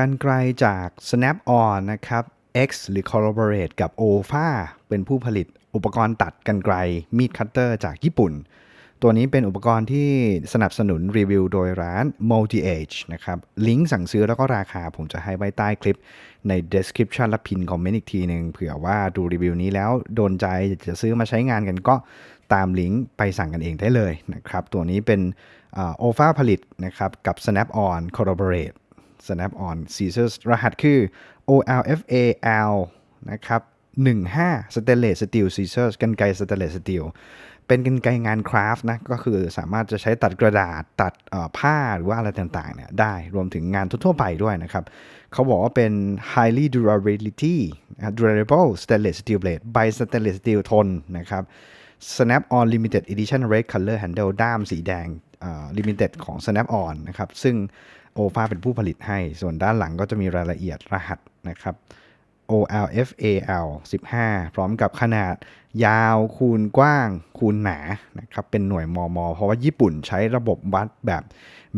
กันไกลจาก Snap-on นะครับ X หรือ Collaborate กับ OFA เป็นผู้ผลิตอุปกรณ์ตัดกันไกลมีดคัตเตอร์จากญี่ปุ่น ตัวนี้เป็นอุปกรณ์ที่สนับสนุนรีวิวโดยร้าน Multi Age นะครับ ลิงก์สั่งซื้อแล้วก็ราคาผมจะให้ไว้ใต้คลิปใน description และพินคอมเมนต์อีกทีหนึ่งเผื่อว่าดูรีวิวนี้แล้วโดนใจจะซื้อมาใช้งานกันก็ตามลิงก์ไปสั่งกันเองได้เลยนะครับ ตัวนี้เป็นโอฟาผลิตนะครับกับ Snap-on Collaborate Snap-on Scissors รหัสคือ OLFAL นะครับ15 Stainless Steel Scissors กันไกร Stainless Steel เป็นกันไกรงานคราฟต์นะก็คือสามารถจะใช้ตัดกระดาษตัดผ้าหรือว่าอะไรต่างๆเนี่ยได้รวมถึงงานทั่วๆไปด้วยนะครับ เขาบอกว่าเป็น highly durability durable stainless steel blade by stainless steel ทนนะครับ Snap on limited edition red color handle ด้ามสีแดง เอ่อ limited ของ Snap on นะครับ ซึ่งโอฟาเป็นผู้ผลิตให้ ส่วนด้านหลังก็จะมีรายละเอียดรหัสนะครับ OLFAL 15 พร้อมกับขนาดยาวคูณกว้างคูณหนานะครับ เป็นหน่วยมม เพราะว่าญี่ปุ่นใช้ระบบวัดแบบ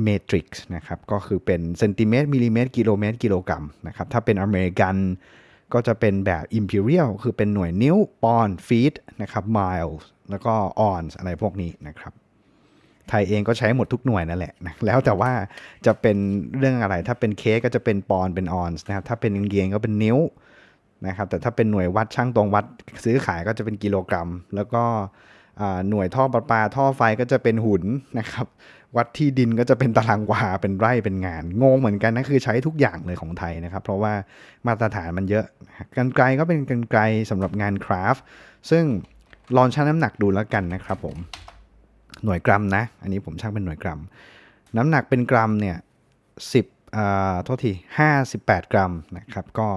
เมตริกซ์นะครับ ก็คือเป็นเซนติเมตรมิลลิเมตร กิโลเมตร กิโลกรัมนะครับ ถ้าเป็นอเมริกันก็จะเป็นแบบ Imperial คือเป็นหน่วยนิ้วปอนฟีตนะครับไมล์แล้วก็ออนอะไรพวกนี้นะครับ ไทยเองก็ใช้หมดทุกหน่วยนั่นแหละนะแล้วแต่ว่าจะเป็นเรื่องอะไร ถ้าเป็นเคสก็จะเป็นปอนเป็นออนส์นะครับ ถ้าเป็นเกียงก็เป็นนิ้วนะครับ แต่ถ้าเป็นหน่วยวัดช่างตรงวัดซื้อขายก็จะเป็นกิโลกรัม แล้วก็หน่วยท่อประปาท่อไฟก็จะเป็นหุ่นนะครับ วัดที่ดินก็จะเป็นตารางวา เป็นไร่ เป็นงาน งงเหมือนกันนะคือใช้ทุกอย่างเลยของไทยนะครับ เพราะว่ามาตรฐานมันเยอะกันไกลก็เป็นกันไกลสำหรับงานคราฟต์ซึ่งลองชั่งน้ำหนักดูแล้วกันนะครับผม หน่วยกรัมนะ อันนี้ผมช่างเป็นหน่วยกรัม น้ำหนักเป็นกรัมเนี่ยสิบอ่าโทษทีห้าสิบแปดกรัมนะครับ ก็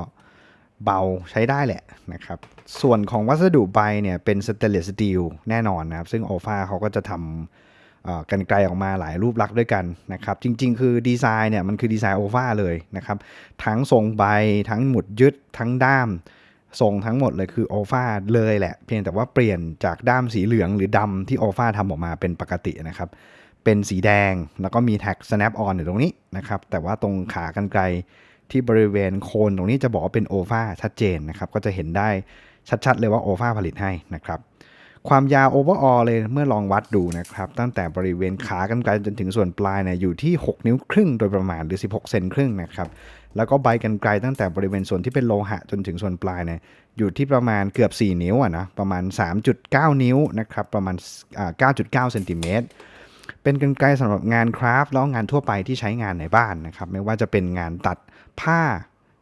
เบาใช้ได้แหละนะครับ ส่วนของวัสดุใบเนี่ยเป็นสเตนเลสสตีลแน่นอนนะครับ ซึ่งโอฟาเขาก็จะทำกันไกลออกมาหลายรูปลักษณ์ด้วยกันนะครับ จริง ๆ คือดีไซน์เนี่ยมันคือดีไซน์โอฟาเลยนะครับ ทั้งทรงใบ ทั้งหมุดยึด ทั้งด้าม ทรงทั้งหมดเลยคือโอฟาเลยแหละ เพียงแต่ว่าเปลี่ยนจากด้ามสีเหลืองหรือดำที่โอฟาทำออกมาเป็นปกตินะครับ เป็นสีแดงแล้วก็มีแท็ก snap on อยู่ตรงนี้นะครับ แต่ว่าตรงขากรรไกรที่บริเวณโคนตรงนี้จะบอกว่าเป็นโอฟาชัดเจนนะครับ ก็จะเห็นได้ชัดๆ เลยว่าโอฟาผลิตให้นะครับ ความยาวโอเวอร์ออเลยเมื่อลองวัดดูนะครับ ตั้งแต่บริเวณขากรรไกรจนถึงส่วนปลายเนี่ยอยู่ที่ 6 นิ้วครึ่งโดยประมาณหรือ 16 เซนครึ่งนะครับแล้วก็ใบกันไกลตั้งแต่บริเวณส่วนที่เป็นโลหะจนถึงส่วนปลายเนี่ยอยู่ที่ประมาณเกือบ 4 นิ้วอะนะประมาณ 3.9 นิ้วนะครับประมาณอ่า9.9เซนติเมตรเป็นกรรไกรสำหรับงานคราฟต์แล้วงานทั่วไปที่ใช้งานในบ้านนะครับไม่ว่าจะเป็นงานตัดผ้า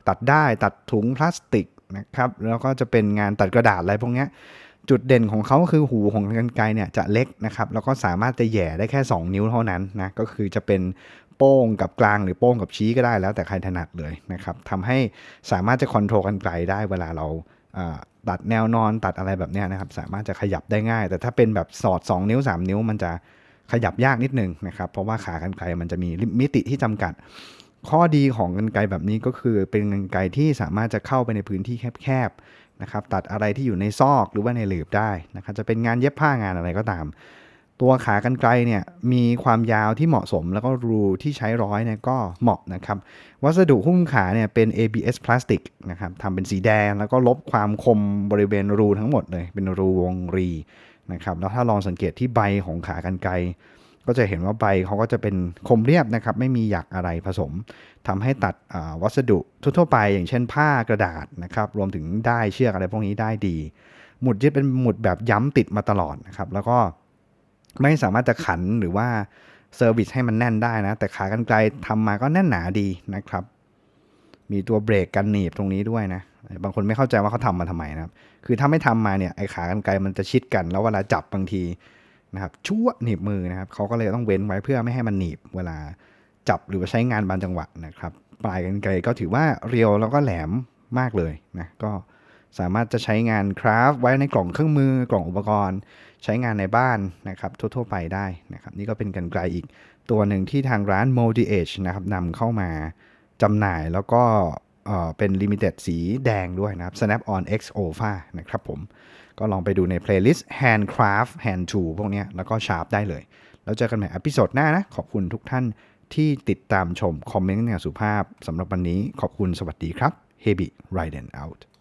ตัดได้ตัดถุงพลาสติกนะครับแล้วก็จะเป็นงานตัดกระดาษอะไรพวกนี้ จุดเด่นของเขาคือหูของกรรไกรเนี่ยจะเล็กนะครับ แล้วก็สามารถจะแย่ได้แค่ 2 นิ้วเท่านั้นนะ ก็คือจะเป็นโป้งกับกลางหรือโป้งกับชี้ก็ได้แล้วแต่ใครถนัดเลยนะครับทำให้สามารถจะคอนโทรลกันไกลได้เวลาเราตัดแนวนอนตัดอะไรแบบนี้นะครับ สามารถจะขยับได้ง่าย แต่ถ้าเป็นแบบสอด 2 นิ้ว 3 นิ้ว มันจะขยับยากนิดนึงนะครับ เพราะว่าขากรรไกรมันจะมีมิติที่จำกัด ข้อดีของกรรไกรแบบนี้ก็คือเป็นกรรไกรที่สามารถจะเข้าไปในพื้นที่แคบๆ นะครับตัดอะไรที่อยู่ในซอกหรือว่าในหลืบได้นะครับจะเป็นงานเย็บผ้างานอะไรก็ตาม ตัวขากรรไกรเนี่ยมีความยาวที่เหมาะสม แล้วก็รูที่ใช้ร้อยเนี่ยก็เหมาะนะครับวัสดุหุ้มขาเนี่ยเป็น ABS พลาสติกนะครับทำเป็นสีแดงแล้วก็ลบความคมบริเวณรูทั้งหมดเลยเป็นรูวงรีนะครับแล้วถ้าลองสังเกตที่ใบของขากรรไกร ก็จะเห็นว่าใบเขาก็จะเป็นคมเรียบนะครับไม่มีหยักอะไรผสมทำให้ตัดวัสดุทั่วไป อย่างเช่นผ้ากระดาษนะครับรวมถึงได้เชือกอะไรพวกนี้ได้ดี หมุดยึดเป็นหมุดแบบย้ำติดมาตลอดนะครับแล้วก็ไม่สามารถจะขันหรือว่าเซอร์วิสให้มันแน่นได้นะ แต่ขากรรไกรทำมาก็แน่นหนาดีนะครับ มีตัวเบรกกันหนีบตรงนี้ด้วยนะ บางคนไม่เข้าใจว่าเขาทำมาทำไมนะครับ คือถ้าไม่ทำมาเนี่ยไอ้ขากรรไกรมันจะชิดกัน แล้วเวลาจับบางที นะครับชั่วหนีบมือนะครับเขาก็เลยต้องเว้นไว้เพื่อไม่ให้มันหนีบเวลาจับหรือว่าใช้งานบางจังหวะนะครับปลายกรรไกรก็ถือว่าเรียวแล้วก็แหลมมากเลยนะก็สามารถจะใช้งานคราฟไว้ในกล่องเครื่องมือกล่องอุปกรณ์ ใช้งานในบ้านนะครับทั่วๆไปได้นะครับนี่ก็เป็นกรรไกรอีกตัวหนึ่งที่ทางร้าน Multi Edge นะครับนำเข้ามาจำหน่ายแล้วก็ เป็น Limited สีแดงด้วยนะครับ Snap on X OFA นะครับผม ก็ลองไปดูใน playlist handcraft hand t o พวกนี้แล้วก็ sharp ได้เลย แล้วเจอกันใหม่อพิโซดหน้านะ ขอบคุณทุกท่านที่ติดตามชม คอมเมนต์อย่างสุภาพสำหรับวันนี้ขอบคุณสวัสดีครับ Hebi Riden out